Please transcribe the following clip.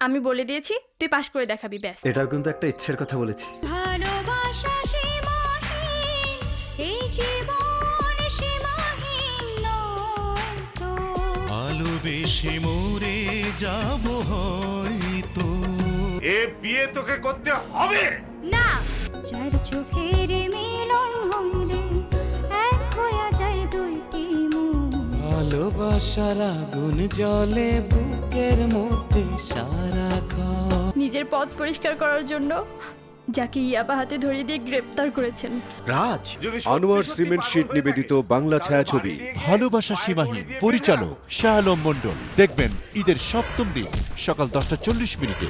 আমি বলে দিয়েছি তুই পাশ করে দেখাবি ব্যাস। এটাও কিন্তু একটা ইচ্ছের কথা বলেছি। ভালোবাসা সীমাহীন এই জীবন সীমাহীন নয় তো। ভালোবেসে মরে যাব হয়তো। এ বিয়ে তোকে করতে হবে। না। যার চোখের মিলন ভালোবাসার আগুন জলে বুকের মধ্যে সারাক্ষণ নিজের পথ পরিষ্কার করার জন্য যাকে ইয়াবা হাতে ধরিয়ে দিয়ে গ্রেপ্তার করেছেন। রাজ আনোয়ার সিমেন্ট শিট নিবেদিত বাংলা ছায়াছবি। ভালোবাসা সীমাহীন পরিচালক শাহ আলম মন্ডল দেখবেন ঈদের সপ্তম দিন সকাল দশটা চল্লিশ মিনিটে।